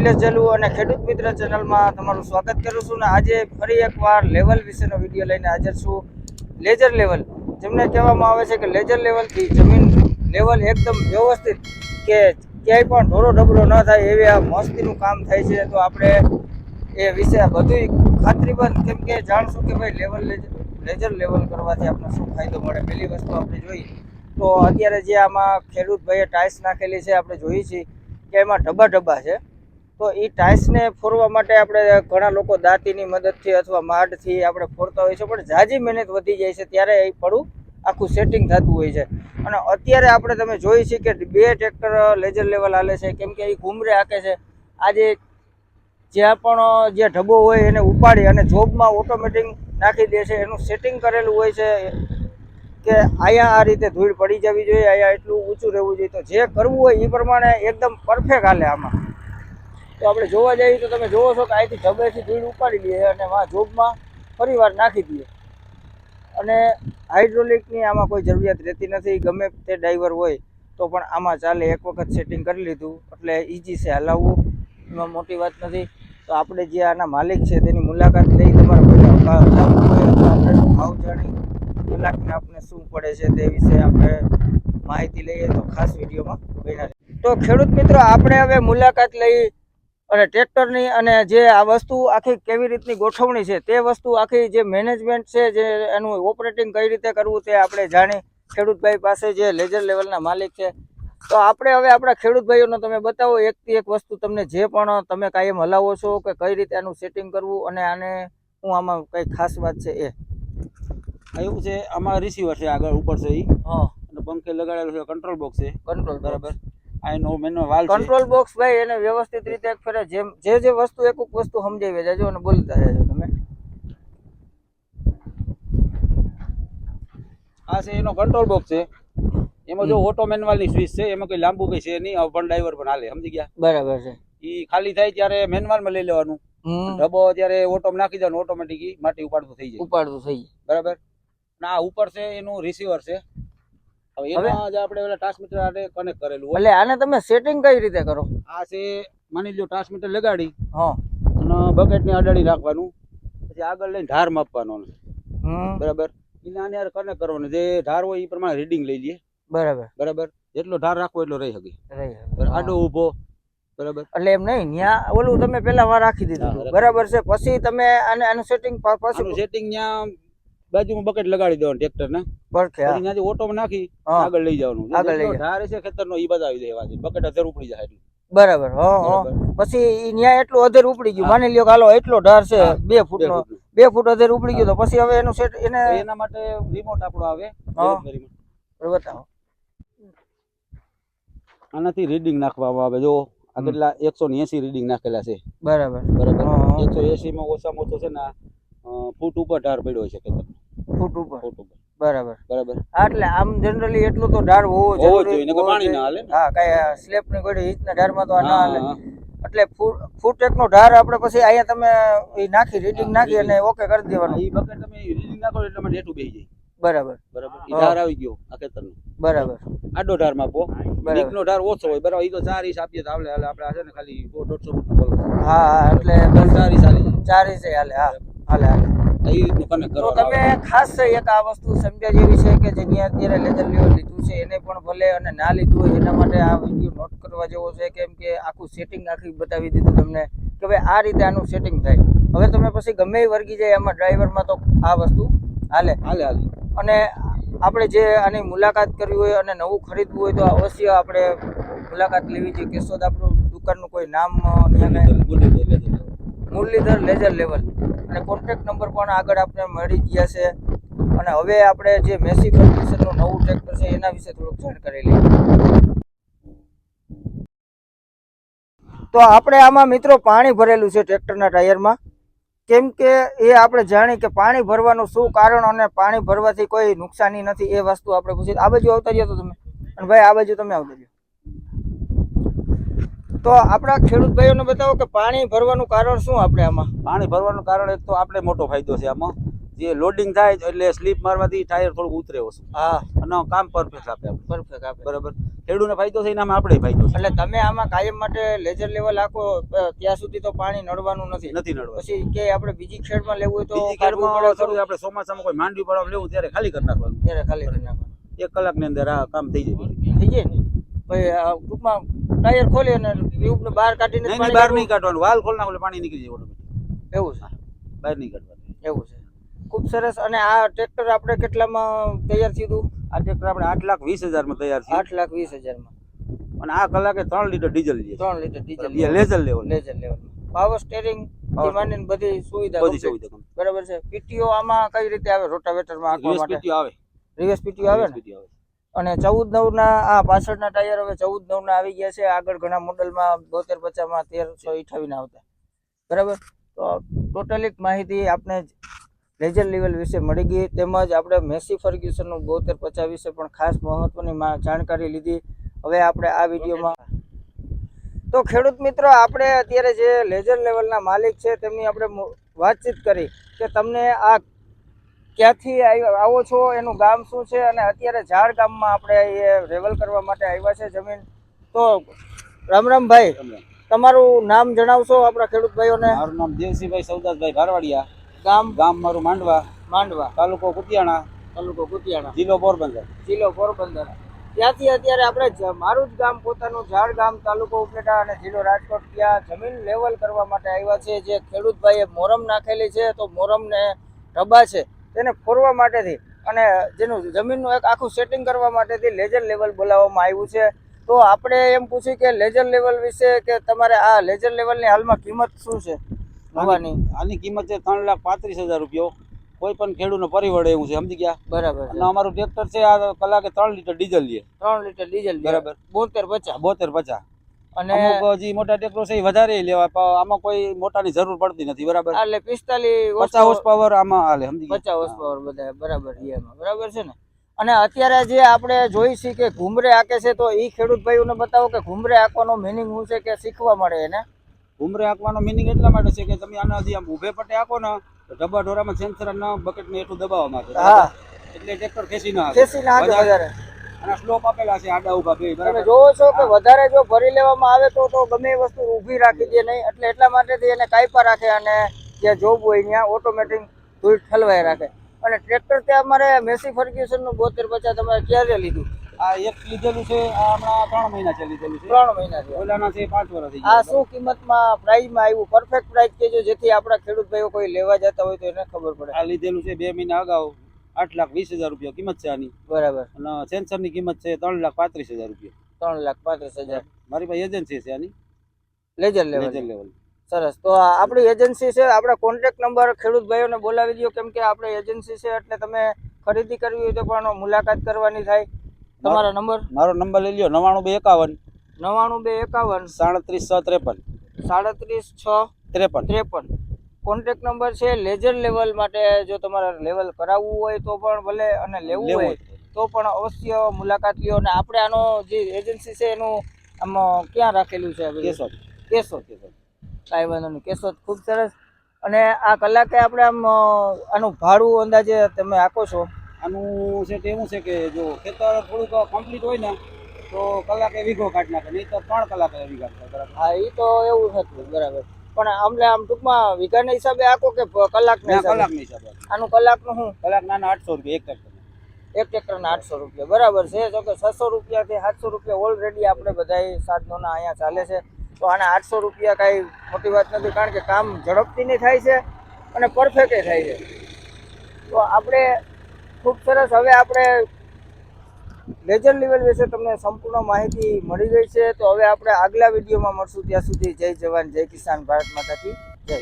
શૈલેષ જલુ અને ખેડૂત મિત્ર ચેનલમાં તમારું સ્વાગત કરું છું ને આજે ફરી એકવાર લેવલ વિશેનો વીડિયો લઈને હાજર છું. Laser level. જેમને કહેવામાં આવે છે કે લેજર લેવલથી જમીન લેવલ એકદમ વ્યવસ્થિત કે ક્યાંય પણ ઢોરો ડબરો ન થાય એવી આ મસ્તીનું કામ થાય છે, તો આપણે એ વિશે બધું ખાતરીબંધ કેમ કે જાણશું કે ભાઈ લેવલ લેજર લેવલ કરવાથી આપણને શું ફાયદો મળે? પહેલી વસ્તુ આપણે જોઈએ. તો અત્યારે જે આમાં ખેડૂત ભાઈએ ટાઇલ્સ નાખેલી છે, આપણે જોઈએ છીએ કે એમાં ઢબા ઢબા છે. તો એ ટાઇલ્સને ફોરવા માટે આપણે ઘણા લોકો દાંતીની મદદથી અથવા માડથી આપણે ફોરતા હોય છે, પણ ઝાઝી મહેનત વધી જાય છે, ત્યારે એ પડું આખું સેટિંગ થતું હોય છે. અને અત્યારે આપણે તમે જોઈ છીએ કે બે ટ્રેક્ટર લેજર લેવલ હાલે છે, કેમ કે એ ઘૂમરે હાકે છે. આજે જ્યાં પણ, જે ઢબો હોય એને ઉપાડી અને જોબમાં ઓટોમેટિક નાખી દે છે, એનું સેટિંગ કરેલું હોય છે કે અહીંયા આ રીતે ધૂળ પડી જવી જોઈએ અહીંયા એટલું ઊંચું રહેવું જોઈએ. તો જે કરવું હોય એ પ્રમાણે એકદમ પરફેક્ટ હાલે આમાં. તો આપણે જોવા જઈએ તો તમે જોવો છો કે અહીંથી ઢબેથી ધૂળ ઉપાડી લઈએ અને એમાં જોબમાં ફરીવાર નાખી દઈએ. અને હાઇડ્રોલિકની આમાં કોઈ જરૂરિયાત રહેતી નથી. ગમે તે ડ્રાઈવર હોય તો પણ આમાં ચાલે. એક વખત સેટિંગ કરી લીધું, એટલે ઇઝી છે હલાવવું. એમાં મોટી વાત નથી. તો આપણે જે આના માલિક છે તેની મુલાકાત લઈ તમારા ભાવ જાણી કલાકને આપણે શું પડે છે તે વિશે આપણે માહિતી લઈએ તો ખાસ વિડીયોમાં તો ખેડૂત મિત્રો, આપણે હવે મુલાકાત લઈ અને ટ્રેક્ટરની અને જે આ વસ્તુ આખી કેવી રીતની ગોઠવણી છે તે વસ્તુ આખી જે મેનેજમેન્ટ છે જે એનું ઓપરેટિંગ કઈ રીતે કરવું તે આપણે જાણી ખેડૂતભાઈ પાસે જે લેજર લેવલના માલિક છે. તો આપણે હવે આપણા ખેડૂતભાઈઓને તમે બતાવો એકથી એક વસ્તુ તમને જે પણ તમે કાયમ હલાવો છો કે કઈ રીતે આનું સેટિંગ કરવું અને આને હું આમાં કંઈ ખાસ વાત છે એ. એવું છે આમાં રિસીવર છે આગળ ઉપર છે એ હા. અને પંખે લગાડેલું છે કંટ્રોલ બોક્સ છે. કંટ્રોલ બરાબર. આ એનો મેનો વાલ કંટ્રોલ બોક્સ ભાઈ એને વ્યવસ્થિત રીતે એક ફેરે જેમ જે જે વસ્તુ એક એક વસ્તુ સમજાવી જાજો અને બોલતા જાજો તમે. આ છે એનો કંટ્રોલ બોક્સ છે. એમાં જો ઓટો મેન્યુઅલની સ્વિચ છે એમાં કોઈ લાંબુ કઈ છે નહીં પણ ડ્રાઈવર પણ હાલે સમજી ગયા? બરાબર છે. ઈ ખાલી થાય ત્યારે મેન્યુઅલમાં લઈ લેવાનું. ડબો ડબ્બો ત્યારે ઓટો નાખી દેવાનું ઓટોમેટિક માટી ઉપાડતું થઈ જાય. ઉપાડતું થઈ બરાબર? ના ઉપર છે એનું રિસીવર છે. હવે એમાં જ આપણે ઓલા ટ્રાન્સમીટર સાથે કનેક્ટ કરેલું હોય. એટલે આને તમે સેટિંગ કઈ રીતે કરો? આ છે માની લો ટ્રાન્સમીટર લગાડી હા. અને બકેટની અડાડી રાખવાનું. પછી આગળ લઈને માપવાનો. બરાબર? એને આની કનેક્ટ કરવાનું. જે ઢાર હોય એ પ્રમાણે રીડિંગ લઈ લઈએ. બરાબર. બરાબર? જેટલો ધાર રાખવો એટલો રહી શકે. આડો ઊભો. બરાબર? એટલે એમ નહીં ત્યાં ઓલું તમે પેલા વાર રાખી દીધું બરાબર છે. પછી તમે આને આનું સેટિંગ પછી સેટિંગ ત્યાં બાજુમાં બકેટ લગાડી દેવાનું ટ્રેક્ટર ને ત્યાંથી ઓટોમાં નાખી આગળ લઈ જવાનું. આગળ લઈ છે ખેતરનો ઈ બતાવી દેવા છે. બકેટ અધર ઉપડી જાય એટલું. બરાબર હા પછી ન્યાય એટલું અધેર ઉપડી ગયું. માની લ્યો કે હાલો એટલો ઢાર છે બે ફૂટ નો બે ફૂટ અધેર ઉપડી ગયું તો પછી હવે એનું સેટ એને એના માટે રિમોટ આપણો આવે. બતાવો. આનાથી રીડિંગ નાખવામાં આવે. જો આ. કેટલા એકસો ને એસી રીડિંગ નાખેલા છે. બરાબર. બરાબર. એકસો એસી માં ઓછામાં ઓછો છે ને ફૂટ ઉપર ઢાર પડ્યો છે ખેતર ફૂટ ઉપર. ફૂટ ઉપર. બરાબર. બરાબર. હા, એટલે આમ જનરલી એટલું તો ઢાળ હોવો જોઈએ, નકર પાણી ના હાલે હા કઈ સ્લેપની કોઈ રીતના ઢાળમાં તો આ ના હાલે. એટલે ફૂટ ફૂટ એક નો ઢાર આપણે પછી અહીંયા તમે એ નાખી રીડિંગ નાખી અને ઓકે કરી દેવાનું. એ બકેટ તમે રીડિંગ નાખો એટલે એમાં ડેટું બેહી જાય. બરાબર. બરાબર. ઢાર આવી ગયો આ ખેતરનો. બરાબર. આડો ઢાર માપો બરાબર. નો ઢાર ઓછો હોય. બરાબર ઈ તો ચાર ઇંચ આપીએ તો આવલે હાલે. આપણે આ છે ને ખાલી દોઢસો ફૂટ બોલો હા એટલે ચાર ઇંચ ચાર ઇંચ હાલે હા. હાલે હાલે. ઈ રીતનું કનેક્ટ તો તમે. ખાસ એક આ વસ્તુ સમજ્યા જેવી છે કે જેની અત્યારે લેજર લેવલ લીધું છે એને પણ ભલે અને ના લીધું હોય એના માટે આ વીડિયો નોટ કરવા જેવો છે કેમ કે આખું સેટિંગ આખી બતાવી દીધું તમને કે ભાઈ આ રીતે આનું સેટિંગ થાય હવે તમે પછી ગમે એ વર્ગી જાય એમાં ડ્રાઈવરમાં તો આ વસ્તુ હાલે હાલે હાલે અને આપણે જે આની મુલાકાત કરવી હોય અને નવું ખરીદવું હોય તો અવશ્ય આપણે મુલાકાત લેવી જોઈએ કેશોદ આપણું દુકાનનું કોઈ નામ અહીંયા કાંઈ. Muralidhar laser level. અને કોન્ટેક્ટ નંબર પણ આગળ આપણે મળી ગયા છે. અને હવે આપણે જે મેસી ફર્ટિલાઇઝરનું નવું ટ્રેક્ટર છે, એના વિશે થોડુંક જાણકારી લઈએ. તો આપણે આમાં મિત્રો પાણી ભરેલું છે ટ્રેક્ટરના ટાયરમાં. કેમ કે એ આપણે જાણી કે પાણી ભરવાનું શું કારણ અને પાણી ભરવાથી કોઈ નુકસાની નથી, એ વસ્તુ આપણે પૂછી આ બાજુ આવતા રહ્યો તો તમે. અને ભાઈ, આ બાજુ તમે આવતા રહ્યો. તો આપણા ખેડૂત ભાઈઓને બતાવો કે પાણી ભરવાનું કારણ શું આપણે આમાં? પાણી ભરવાનું કારણ એક તો આપણે મોટો ફાયદો છે આમાં. જે લોડિંગ થાય એટલે સ્લીપ મારવાથી ટાયર થોડું ઉતરે ઓછું. હા. અને કામ પરફેક્ટ આપે પરફેક્ટ આપે. બરાબર. ખેડૂતને ફાયદો છે એનામાં આપણે ફાયદો છે. એટલે તમે આમાં કાયમ માટે લેજર લેવલ આખો ત્યાં સુધી તો પાણી નડવાનું નથી. નથી નડવા પછી કે આપણે બીજી ખેડમાં લેવું હોય તો ખેડમાં થોડું આપણે ચોમાસામાં કોઈ માંડવી પડવા લેવું ત્યારે ખાલી કરી નાખવાનું. ત્યારે ખાલી કરી નાખવાનું. એક કલાકની અંદર આ કામ થઈ જાય. થઈ જાય ને? ભાઈ ટૂંકમાં ટાયર ખોલી અને ટ્યુબને બહાર કાઢીને નહીં બહાર નહીં કાઢવાનું. વાલ ખોલ નાખો પાણી નીકળી જાય. એવું છે. બહાર નહીં કાઢવાનું. એવું છે. ખૂબ સરસ. અને આ ટ્રેક્ટર આપણે કેટલામાં તૈયાર થયું આ ટ્રેક્ટર આપણે આઠ લાખ વીસ હજારમાં તૈયાર થયું. આઠ લાખ વીસ હજારમાં. અને આ કલાકે ત્રણ લીટર ડીઝલ લે ત્રણ litre diesel laser level laser level power steering Power બધી સુવિધા બધી સુવિધા બરાબર છે. પીટીઓ આમાં કઈ રીતે આવે? રોટાવેટરમાં આવે. રિવર્સ પીટીઓ આવે ને? પીટીઓ આવે. અને ચૌદ નવના આ પાછળના ટાયર હવે ચૌદ નવના આવી ગયા છે. આગળ ઘણા મોડલમાં બોતેર, પચાસમાં તેરસો અઠાવીસ આવતા. બરાબર? તો ટોટલી માહિતી આપણે લેજર લેવલ વિશે મળી ગઈ. તેમજ આપણે મેસી ફર્ગ્યુસનનું બોતેર, પચાસ વિશે પણ ખાસ મહત્વની જાણકારી લીધી. હવે આપણે આ વિડીયોમાં તો ખેડૂત મિત્રો, આપણે અત્યારે જે લેજર લેવલના માલિક છે, તેમની આપણે વાતચીત કરી કે તમને આ ક્યાંથી આવ- છો? એનું ગામ શું છે? અને અત્યારે ઝાડ ગામમાં આપણે એ રેવલ કરવા માટે આવ્યા છે જમીન. તો રામ રામ ભાઈ તમારું નામ જણાવશો આપણા ખેડૂત ભાઈઓને? મારું નામ દેવસિંહભાઈ સૌદાસભાઈ ભારવાડિયા. ગામ? ગામ મારું માંડવા. માંડવા. તાલુકો કુતિયાણા. તાલુકો કુતિયાણા. જિલ્લો પોરબંદર. જિલ્લો પોરબંદર. ત્યાંથી અત્યારે આપણે મારું જ ગામ પોતાનું ઝાડ ગામ તાલુકો ઉપલેટા અને જિલ્લો રાજકોટ ત્યાં જમીન લેવલ કરવા માટે આવ્યા છે. જે ખેડૂત ભાઈએ મોરમ નાખેલી છે તો મોરમને ઢબા છે. તેને ફોરવા માટેથી અને જેનું જમીનનું એક આખું સેટિંગ કરવા માટેથી લેજર લેવલ બોલાવવામાં આવ્યું છે. તો આપણે એમ પૂછ્યું કે લેજર લેવલ વિશે કે તમારે આ લેજર લેવલની હાલમાં કિંમત શું છે? હવાની આની કિંમત છે ત્રણ લાખ પાંત્રીસ હજાર રૂપિયો. કોઈ પણ ખેડૂતનો પરિવડે એવું છે સમજી ગયા? બરાબર અને અમારું ટ્રેક્ટર છે આ કલાકે ત્રણ લીટર ડીઝલ લે. ત્રણ લીટર ડીઝલ બરાબર. બોતેર પચાસ. બોતેર પચાસ. અને જે મોટા ટ્રેક્ટરો છે એ વધારે લેવા આમાં કોઈ મોટાની જરૂર પડતી નથી બરાબર? એટલે પિસ્તાલીસ પચાસ હોર્સ પાવર આમાં હાલે સમજી ગયા? પચાસ હોર્સ પાવર બધા બરાબર બરાબર છે ને? અને અત્યારે જે આપણે જોઈ છીએ કે ઘુમરે આકે છે તો એ ખેડૂત ભાઈઓને બતાવો કે ઘુમરે આંકવાનો મિનિંગ શું છે કે શીખવા મળે એને? ઘુમરે આંકવાનો મિનિંગ એટલા માટે છે કે તમે આના હજી આમ ઊભે પટે આંકો ને તો ડબ્બા ઢોરામાં સેન્સર ન બકેટમાં એટલું દબાવવા માટે હા. એટલે ટ્રેક્ટર ખેંચી ના ખેંચી નાખે વધારે. અને સ્લોપ આપેલા છે આડા ઊભા બે તમે જોવો છો કે વધારે જો ભરી લેવામાં આવે તો તો ગમે વસ્તુ ઊભી રાખી દે નહીં એટલે એટલા માટેથી એને કાપા રાખે અને જ્યાં જોબ હોય ત્યાં ઓટોમેટિક ધૂળ ઠલવાઈ રાખે. અને ટ્રેક્ટર ત્યાં અમારે મેસી ફર્ગ્યુસનનું બોતેર પચાસ તમારે ક્યારે લીધું? આ એક લીધેલું છે આ હમણાં ત્રણ મહિના છે લીધેલું છે. ત્રણ મહિના છે. ઓલાના છે પાંચ વર્ષ આ શું કિંમતમાં પ્રાઇઝમાં આવ્યું? પરફેક્ટ પ્રાઇસ કેજો જેથી આપણા ખેડૂત ભાઈઓ કોઈ લેવા જતા હોય તો એને ખબર પડે. આ લીધેલું છે બે મહિના અગાઉ. આઠ લાખ વીસ હજાર રૂપિયા કિંમત છે આની. બરાબર. અને સેન્સરની કિંમત છે ત્રણ લાખ પાંત્રીસ હજાર રૂપિયા. ત્રણ લાખ પાંત્રીસ હજાર. મારી પાસે એજન્સી છે આની. Laser level. Laser level. સરસ. તો આપણી એજન્સી છે આપણા કોન્ટેક્ટ નંબર ખેડૂત ભાઈઓને બોલાવી દો કેમ કે આપણે એજન્સી છે એટલે તમે ખરીદી કરવી હોય તો પણ મુલાકાત કરવાની થાય. તમારો નંબર? મારો નંબર લઈ લ્યો નવાણું બે એકાવન. નવાણું બે એકાવન. સાડત્રીસ છ ત્રેપન. સાડત્રીસ છ ત્રેપન. ત્રેપન. કોન્ટેક્ટ નંબર છે લેજર લેવલ માટે જો તમારે લેવલ કરાવવું હોય તો પણ ભલે અને લેવું હોય તો. પણ અવશ્ય મુલાકાત લ્યો અને આપણે આનો જે એજન્સી છે એનું આમ ક્યાં રાખેલું છે? કેશોદ. કેશોદ કાંઈ વાંધો નહીં. કેશોદ ખૂબ સરસ. અને આ કલાકે આપણે આમ આનું ભાડું અંદાજે તમે આપો છો? આનું છે તે એવું છે કે જો ખેતર થોડુંક કમ્પ્લીટ હોય ને તો કલાકે વીઘો કાઢી નાખે નહીં તો ત્રણ કલાકે વીઘા હા એ તો એવું હતું બરાબર. પણ અમને આમ ટૂંકમાં વીઘાના હિસાબે આખો કે કલાક કલાકના કલાકની હિસાબે આનું કલાકનું શું? કલાક નાના આઠસો રૂપિયા એક ટ્રેક્ટર એક ટ્રેક્ટરના આઠસો રૂપિયા. બરાબર છે. જો કે છસો રૂપિયાથી સાતસો રૂપિયા ઓલરેડી આપણે બધાય સાધનોના અહીંયા ચાલે છે. તો આના આઠસો રૂપિયા કાંઈ મોટી વાત નથી કારણ કે કામ ઝડપથી નહીં થાય છે અને પરફેક્ટ થાય છે. તો આપણે ખૂબ સરસ હવે આપણે લેજર લેવલ વિશે તમને સંપૂર્ણ માહિતી મળી ગઈ છે. તો હવે આપણે આગલા વિડીયોમાં મળશું. ત્યાં સુધી જય જવાન, જય કિસાન ભારત માતાથી. જય.